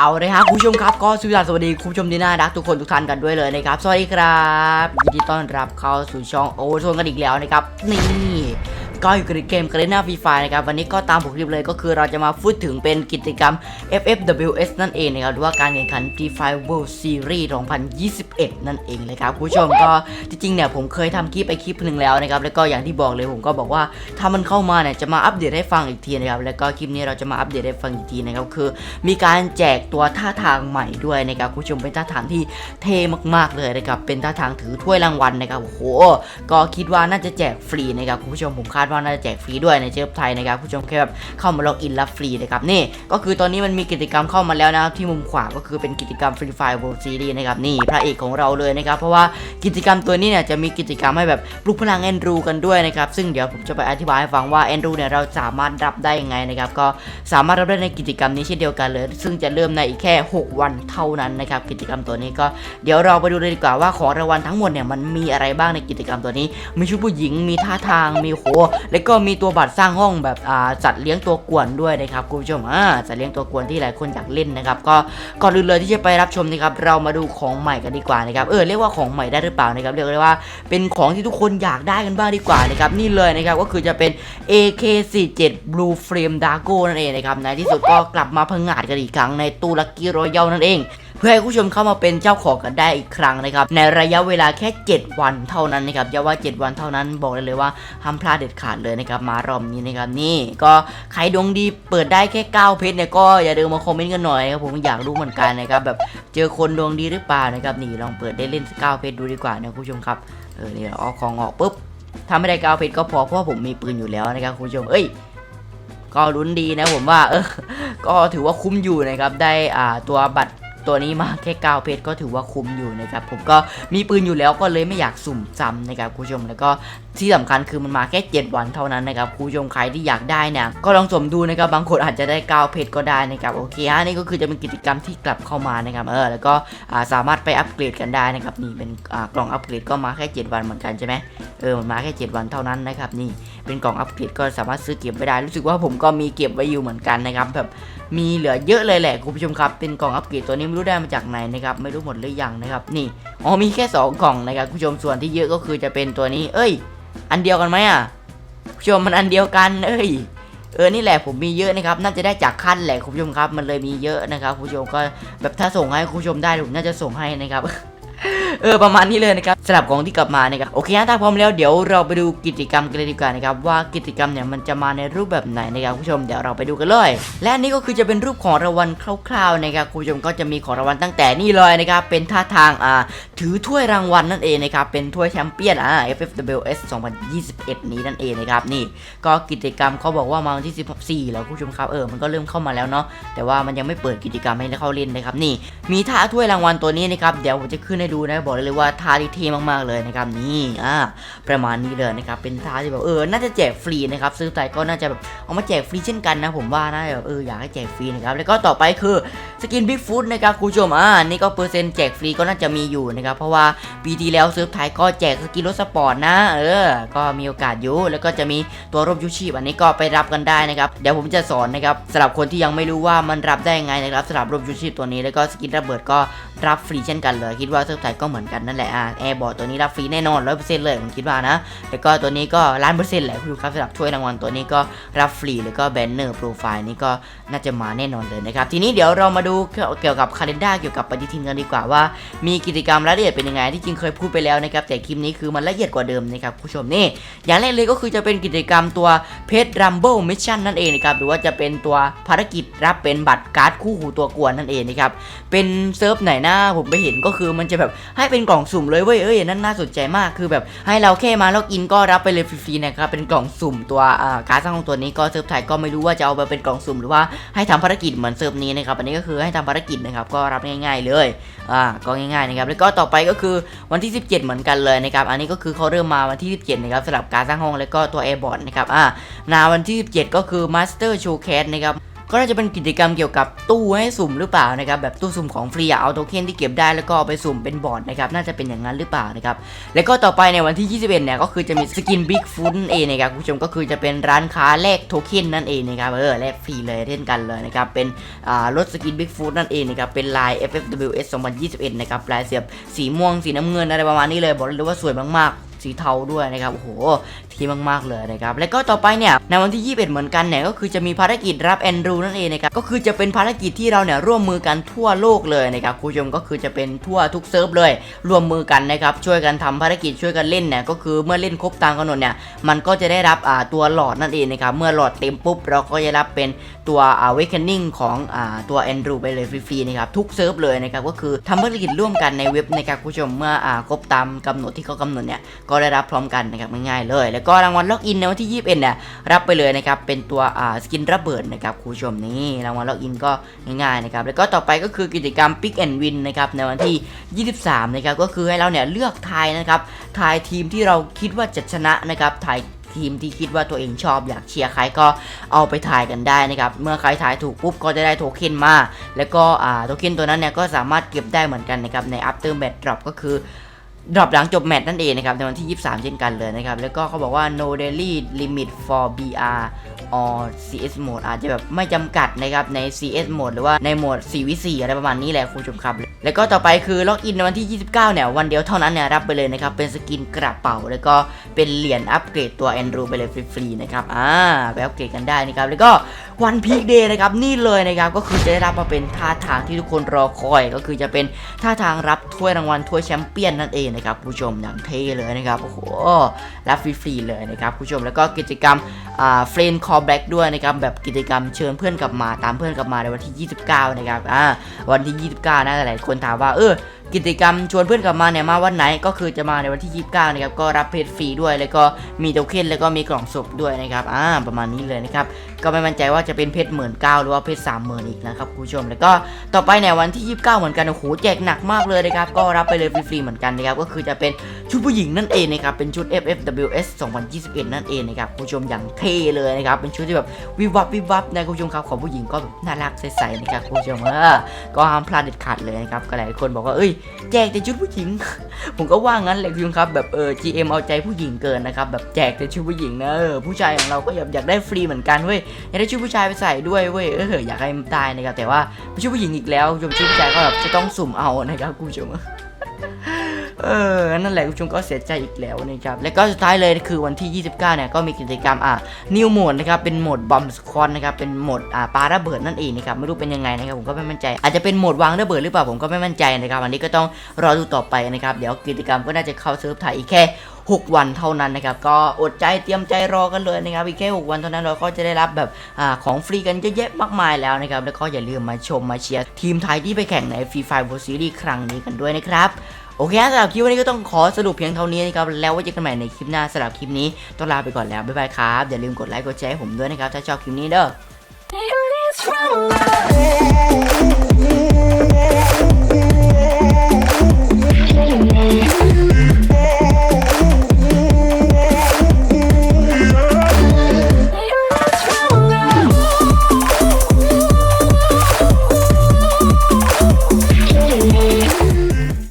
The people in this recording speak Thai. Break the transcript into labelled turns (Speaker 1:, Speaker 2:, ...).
Speaker 1: เอาเลยครับคุณผู้ชมครับก็สุดสวัสดีคุณผู้ชมที่น่ารักทุกคนทุกท่านกันด้วยเลยนะครับสวัสดีครับยินดีต้อนรับเข้าสู่ช่องโอเวอร์โซนกันอีกแล้วนะครับนี่ ก็อยู่ในเกมกระเนาฟรีไฟนะครับวันนี้ก็ตามผมคลิปเลยก็คือเราจะมาพูดถึงเป็นกิจกรรม FFWS นั่นเองนะครับหรือว่าการแข่งขัน Free Fire World Series 2021 นั่นเองเลยครับคุณผู้ชมก็จริงๆเนี่ยผมเคยทำคลิปไปคลิปหนึ่งแล้วนะครับแล้วก็อย่างที่บอกเลยผมก็บอกว่าถ้ามันเข้ามาเนี่ยจะมาอัปเดตให้ฟังอีกทีนะครับแล้วก็คลิปนี้เราจะมาอัปเดตให้ฟังอีกทีนะครับคือ มีการแจกตัวท่าทางใหม่ด้วยนะครับคุณผู้ชมเป็นท่าทางที่เท่มากๆเลยนะครับเป็นท่าทางถือถ้วยรางวัลนะครับโอ้โหก็คิดว่าน่าจะแจกฟรีนะครับคุณผู้ชมผมคาดว่าะน่าจะแจกฟรีด้วยในเชิฟไทยนะครับผู้ชมแค่แบบเข้ามาล็อกอินรับฟรีนะครับนี่ก็คือตอนนี้มันมีกิจกรรมเข้ามาแล้วนะครับที่มุมขวาก็คือเป็นกิจกรรม Free Fire World Series นะครับนี่พระเอกของเราเลยนะครับเพราะว่ากิจกรรมตัวนี้เนี่ยจะมีกิจกรรมให้แบบปลุกพลังแอนดรูกันด้วยนะครับซึ่งเดี๋ยวผมจะไปอธิบายให้ฟังว่าแอนดรูเนี่ยเราสามารถรับได้ยังไงนะครับก็สามารถรับได้ในกิจกรรมนี้เช่นเดียวกันเลย ซึ่งจะเริ่มในอีกแค่ 6 วันเท่านั้นนะครับกิจกรรมตัวนี้ก็เดี๋ยวเราไปดูเลยดีกว่าว่าของรางวัลทั้งหมดเนี่ยมันมีอะไรบ้างในกิจกรรมตัวนี้ มีชุดผู้หญิงมีท่าทางมีโหแล้วก็มีตัวบัตรสร้างห้องแบบอ่าจัดเลี้ยงตัวกวนด้วยนะครับคุณผู้ชมอ่าจัดเลี้ยงตัวกวนที่หลายคนอยากเล่นนะครับ ก็ก่อนอื่นเลยที่จะไปรับชมนะครับเรามาดูของใหม่กันดีกว่านะครับเออเรียกว่าของใหม่ได้หรือเปล่านะครับเรียกได้ว่าเป็นของที่ทุกคนอยากได้กันบ้างดีกว่านะครับนี่เลยนะครับก็คือจะเป็น AK47 Blue Flame Dago นั่นเองนะครับในที่สุดก็กลับมาพังงาดกันอีกครั้งในตู้ลักกี้รอยัลนั่นเอง เพื่อให้ผู้ชมเข้ามาเป็นเจ้าของกันได้อีกครั้งนะครับในระยะเวลาแค่ 7 วันเท่านั้นนะครับอย่าว่า 7 วันเท่านั้นบอกเลยเลยว่าห้ามพลาดเด็ดขาดเลยนะครับมารอบนี้นะครับนี่ก็ใครดวงดีเปิดได้แค่9เพชรเนี่ยก็อย่าลืมมาคอมเมนต์กันหน่อยนะครับผมอยากรู้เหมือนกันนะครับแบบเจอคนดวงดีหรือเปล่านะครับนี่ลองเปิดได้เล่น9เพชรดูดีกว่านะคุณผู้ชมครับเออนี่เอาของออกปุ๊บถ้าไม่ได้9เพชรก็พอเพราะผมมีปืนอยู่แล้วนะครับคุณผู้ชม เอ้ย ก็ลุ้นดีนะผมว่า เออ ก็ถือว่าคุ้มอยู่นะครับ ได้อ่าตัวบัตร ตัวนี้มาแค่9เพชรก็ถือว่าคุ้มอยู่นะครับผมก็มีปืนอยู่แล้วก็เลยไม่อยากสุ่มซ้ำนะครับคุณผู้ชมแล้วก็ที่สำคัญคือมันมาแค่ 7 วันเท่านั้นนะครับคุณผู้ชมใครที่อยากได้เนี่ยก็ลองสมดูนะครับบางคนอาจจะได้9เพชรก็ได้นะครับโอเคฮะนี่ก็คือจะเป็นกิจกรรมที่กลับเข้ามานะครับเออแล้วก็สามารถไปอัปเกรดกันได้นะครับนี่เป็นกล่องอัปเกรดก็มาแค่ 7 วันเหมือนกันใช่ไหมเออมันมาแค่ 7 วันเท่านั้นนะครับนี่เป็นกล่องอัปเกรดก็สามารถซื้อเก็บไว้ได้รู้สึกว่าผมก็มีเก็บไว้อยู่เหมือนกันนะครับแบบมีเหลือเยอะเลยแหละคุณผู้ชมครับ เป็นกล่องอัปเกรดตัวนี้ไม่รู้ได้มาจากไหนนะครับ ไม่รู้หมดหรือยังนะครับ นี่ อ๋อมีแค่ 2 กล่องนะครับคุณผู้ชม ส่วนที่เยอะก็คือจะเป็นตัวนี้ เอ้ย อันเดียวกันไหมอะคุณผู้ชมมันอันเดียวกัน เอ้ย เออ นี่แหละผมมีเยอะนะครับ น่าจะได้จากขั้นแหละคุณผู้ชมครับ มันเลยมีเยอะนะครับคุณผู้ชมก็แบบถ้าส่งให้คุณผู้ชมได้ผมน่าจะส่งให้นะครับ เออประมาณนี้เลยนะครับสำหรับของที่กลับมานะครับโอเคนะถ้าพร้อมแล้วเดี๋ยวเราไปดูกิจกรรมกันเลยดีกว่านะครับว่ากิจกรรมเนี่ยมันจะมาในรูปแบบไหนนะครับคุณผู้ชมเดี๋ยวเราไปดูกันเลย และนนี้ก็คือจะเป็นรูปของรางวัลคร่าวๆนะครับคุณผู้ชมก็จะมีของรางวัลตั้งแต่นี่เลยนะครับเป็นท่าทางอ่าถือถ้วยรางวัลนั่นเองนะครับเป็นถ้วยแชมเปี้ยนอ่า FFWS 2021 นี้นั่นเองนะครับนี่ก็กิจกรรมเขาบอกว่ามาวันที่ 14 แล้วคุณผู้ชมครับเออมันก็เริ่มเข้ามาแล้วเนาะแต่ว่ามันยังไม่เปิดกิจกรรมให้เข้าเล่นนะครับนี่มีท่าถ้วยรางวัลตัวนี้นะครับเดี๋ยวผมจะขึ้นให้ดูนะบอกเลยว่าท่าที่เท่มากๆเลยนะครับนี่อ่าประมาณนี้เลยนะครับเป็นท่าที่แบบเออน่าจะแจกฟรีนะครับซื้อไปก็น่าจะแบบเอามาแจกฟรีเช่นกันนะผมว่าน่าจะแบบเอออยากให้แจกฟรีนะครับแล้วก็ต่อไปคือสกินบิ๊กฟุตนะครับคุณผู้ชมอ่านี่ก็เปอร์เซ็นต์แจกฟรีก็น่าจะมีอยู่นะครับเพราะว่าปีที่แล้วซื้อไทยก็แจกสกินรถสปอร์ตนะเออก็มีโอกาสอยู่แล้วก็จะมีตัวร่มยูชีพอันนี้ก็ไปรับกันได้นะครับเดี๋ยวผมจะสอนนะครับสำหรับคนที่ยังไม่รู้ว่ามันรับได้ยังไงนะครับสำหรับร่มยูชีพตัวนี้แล้วก็สกินระเบิดก็ รับฟรีเช่นกันเลยคิดว่าเซิร์ฟไทยก็เหมือนกันนั่นแหละอะแอร์บอร์ดตัวนี้รับฟรีแน่นอนร้อยเปอร์เซ็นต์เลยผมคิดว่านะแล้วก็ตัวนี้ก็ล้านเปอร์เซ็นต์แหละคุณผู้ชมครับสำหรับถ้วยรางวัลตัวนี้ก็รับฟรีแล้วก็แบนเนอร์โปรไฟล์นี้ก็น่าจะมาแน่นอนเลยนะครับทีนี้เดี๋ยวเรามาดูเกี่ยวกับคาล endar เกี่ยวกับปฏิทินกันดีกว่าว่า มีกิจกรรมรายละเอียดเป็นยังไงที่จริงเคยพูดไปแล้วนะครับแต่คลิปนี้คือมันละเอียดกว่าเดิมนะครับคุณผู้ชมนี่อย่างแรกเลยก็คือจะเป็นกิจกรรมตัวเพจรัมเบิลมิชชั่นนั่นเองนะครับหรือว่าจะเป็นตัวภารกิจรับเป็นบัตรการ์ดคู่หูตัวกวนนั่นเองนะครับเป็นเซิร์ฟไหนหน้าผมไปเห็นก็คือมันจะแบบให้เป็นกล่องสุ่มเลยเว้ยเอ้ยนั่นน่าสนใจมากคือแบบให้เราแค่มาล็อกอินก็รับไปเลยฟรีๆนะครับเป็นกล่องสุ่มตัวการดสร้างของตัวนี้ก็เซิร์ฟไทยก็ไม่รู้ว่าจะเอาไปเป็นกล่องสุ่มหรือว่าให้ทำภารกิจเหมือนเซิร์ฟนี้นะครับอันนี้ก็คือให้ทำภารกิจนะครับก็รับง่าย ๆเลยอ่าก็ง่ายๆนะครับแล้วก็ต่อไปก็คือวันที่ 17 เหมือนกันเลยนะครับอันนี้ก็คือเขาเริ่มมาวันที่ 17นะครับสำหรับการสร้างห้องแล้วก็ตัวแอร์บอร์ดนะครับอ่านาวันที่ 17 ก็คือ Master Showcase นะครับ ก็น่าจะเป็นกิจกรรมเกี่ยวกับตู้ให้สุ่มหรือเปล่านะครับแบบตู้สุ่มของฟรีเอาโทเค็นที่เก็บได้แล้วก็เอาไปสุ่มเป็นบอร์ดนะครับน่าจะเป็นอย่างนั้นหรือเปล่านะครับแล้วก็ต่อไปในวันที่ 21 เนี่ยก็คือจะมีสกินบิ๊กฟุตเองนะครับคุณผู้ชมก็คือจะเป็นร้านค้าแลกโทเค็นนั่นเองนะครับเออแลกฟรีเลยเช่นกันเลยนะครับเป็นอ่ารถสกินบิ๊กฟุตนั่นเองนะครับเป็นลาย FFWS 2021 นะครับลายเสียบสีม่วงสีน้ำเงินอะไรประมาณนี้เลยบอกเลยว่าสวยมากๆ สีเทาด้วยนะครับ โอ้โห ที่มากๆเลยนะครับ แล้วก็ต่อไปเนี่ย ในวันที่ 21 เหมือนกันเนี่ย ก็คือจะมีภารกิจรับแอนดรูนั่นเองนะครับ ก็คือจะเป็นภารกิจที่เราเนี่ยร่วมมือกันทั่วโลกเลยนะครับ คุณผู้ชมก็คือจะเป็นทั่วทุกเซิร์ฟเลย ร่วมมือกันนะครับ ช่วยกันทำภารกิจช่วยกันเล่นเนี่ย ก็คือเมื่อเล่นครบตามกำหนดเนี่ย มันก็จะได้รับอ่าตัวหลอดนั่นเองนะครับ เมื่อหลอดเต็มปุ๊บเราก็จะรับเป็นตัวอ่าเวคเ e นนิ่งของอ่าตัวแอนดรูไปเลยฟรีๆนะครับทุกเซิร์ฟเลยนะครับก็คือทำภารกิจร่วมกันในเว็บนะครับคุณผู้ชมเมื่ออ่าครบตามกำหนดที่เขากำหนดเนี่ยก็ได้รับพร้อมกันนะครับง่ายๆเลย แล้วก็รางวัลล็อกอินในวันที่ 21เนี่ยรับไปเลยนะครับเป็นตัวอ่าสกินระเบิดนะครับคุณผู้ชมนี่รางวัลล็อกอินก็ง่ายๆนะครับแล้วก็ต่อไปก็คือกิจกรรม Pick and Win นะครับในวันที่ 23นะครับก็คือให้เราเนี่ยเลือกทายนะครับทายทีมที่เราคิดว่าจะชนะนะครับทายทีมที่คิดว่าตัวเองชอบอยากเชียร์ใครก็เอาไปถ่ายกันได้นะครับ เมื่อใครถ่ายถูกปุ๊บก็จะได้โทเค็นมา แล้วก็อ่าโทเค็นตัวนั้นเนี่ยก็สามารถเก็บได้เหมือนกันนะครับใน after match drop ก็คือ ดรอปหลังจบแมตช์นั่นเองนะครับในวันที่ 23 เช่นกันเลยนะครับ แล้วก็เขาบอกว่า no daily limit for BR or CS mode อาจจะแบบไม่จำกัดนะครับใน CS mode หรือว่าในโหมด 4v4 อะไรประมาณนี้แหละคุณผู้ชมครับ แล้วก็ต่อไปคือล็อกอินในวันที่ 29 เนี่ย วันเดียวเท่านั้นเนี่ย รับไปเลยนะครับ เป็นสกินกระเป๋า แล้วก็เป็นเหรียญอัปเกรดตัว Andrew ไปเลยฟรีๆนะครับ อ่าไปอัปเกรดกันได้นะครับ แล้วก็ วันพีคเดย์นะครับนี่เลยนะครับก็คือจะได้รับมาเป็นท่าทางที่ทุกคนรอคอยก็คือจะเป็นท่าทางรับถ้วยรางวัลถ้วยแชมเปี้ยนนั่นเองนะครับผู้ชมอย่างเท่เลยนะครับโอ้โหรับฟรีๆเลยนะครับผู้ชมแล้วก็กิจกรรมอ่าเฟรนคอร์แบ็กด้วยนะครับแบบกิจกรรมเชิญเพื่อนกลับมาตามเพื่อนกลับมาในวันที่ 29 นะครับอ่าวันที่ 29นะหลายคนถามว่าเออ กิจกรรมชวนเพื่อนกลับมาเนี่ยมาวันไหนก็คือจะมาในวันที่ 29นะครับก็รับเพจฟรีด้วย แล้วก็มีโทเค็นแล้วก็มีกล่องศพด้วยนะครับอ่าประมาณนี้เลยนะครับก็ไม่มั่นใจว่าจะเป็นเพชรหมื่นเก้าหรือว่าเพชรสามหมื่นอีกนะครับคุณผู้ชม แล้วก็ต่อไปเนี่ยวันที่ 29 เหมือนกันโอ้โหแจกหนักมากเลยนะครับก็รับไปเลยฟรีๆเหมือนกันนะครับก็คือจะเป็นชุดผู้หญิงนั่นเองนะครับเป็นชุด FFWS 2021 นั่นเองนะครับคุณผู้ชมอย่างเท่เลยนะครับเป็นชุดที่แบบวิบวับวิบวับนะคุณผู้ชมครับของผู้หญิงก็แบบน่ารักใสๆนะครับคุณผู้ชมเออก็ห้ามพลาดเด็ดขาดเลยนะครับก็หลายคนบอกว่าเอ้ยแจกแต่ชุดผู้หญิง ผมก็ว่างั้นแหละคุณครับแบบเออ GM เอาใจผู้หญิงเกินนะครับแบบแจกแต่ชุดผู้หญิงนะเออผู้ชายของเราก็อยากอยากได้ฟรีเหมือนกันเว้ยอยากได้ชุดผู้ชายไปใส่ด้วยเว้ยเอออยากให้มันตายนะครับแต่ว่าชุดผู้หญิงอีกแล้วชมชุดผู้ชายก็แบบจะต้องสุ่มเอานะครับคุณผู้ชม เออ นั่นแหละคุณผู้ชมก็เสียใจอีกแล้วนะครับ แล้วก็สุดท้ายเลยคือวันที่ 29 เนี่ยก็มีกิจกรรมอะนิวโหมดนะครับ เป็นโหมดบอมสควอนนะครับ เป็นโหมดอ่าปาระเบิดนั่นเองนะครับ ไม่รู้เป็นยังไงนะครับ ผมก็ไม่มั่นใจ อาจจะเป็นโหมดวางระเบิดหรือเปล่าผมก็ไม่มั่นใจนะครับ อันนี้ก็ต้องรอดูต่อไปนะครับ เดี๋ยวกิจกรรมก็น่าจะเข้าเซิร์ฟไทยอีกแค่ 6 วันเท่านั้นนะครับก็อดใจเตรียมใจรอกันเลยนะครับอีกแค่6วันเท่านั้นเราก็จะได้รับแบบอาของฟรีกันเยอะแยะมากมายแล้วนะครับแล้วก็อย่าลืมมาชมมาเชียร์ทีมไทยที่ไปแข่งในฟรีไฟร์โบซีรีส์ครั้งนี้กันด้วยนะครับโอเคสำหรับคลิปวันนี้ก็ต้องขอสรุปเพียงเท่านี้นะครับ แล้วไว้เจอกันใหม่ในคลิปหน้าสำหรับคลิปนี้ ต้องลาไปก่อนแล้ว บ๊ายบายครับ อย่าลืมกดไลค์กดแชร์ให้ผมด้วยนะครับ ถ้าชอบคลิปนี้เด้อ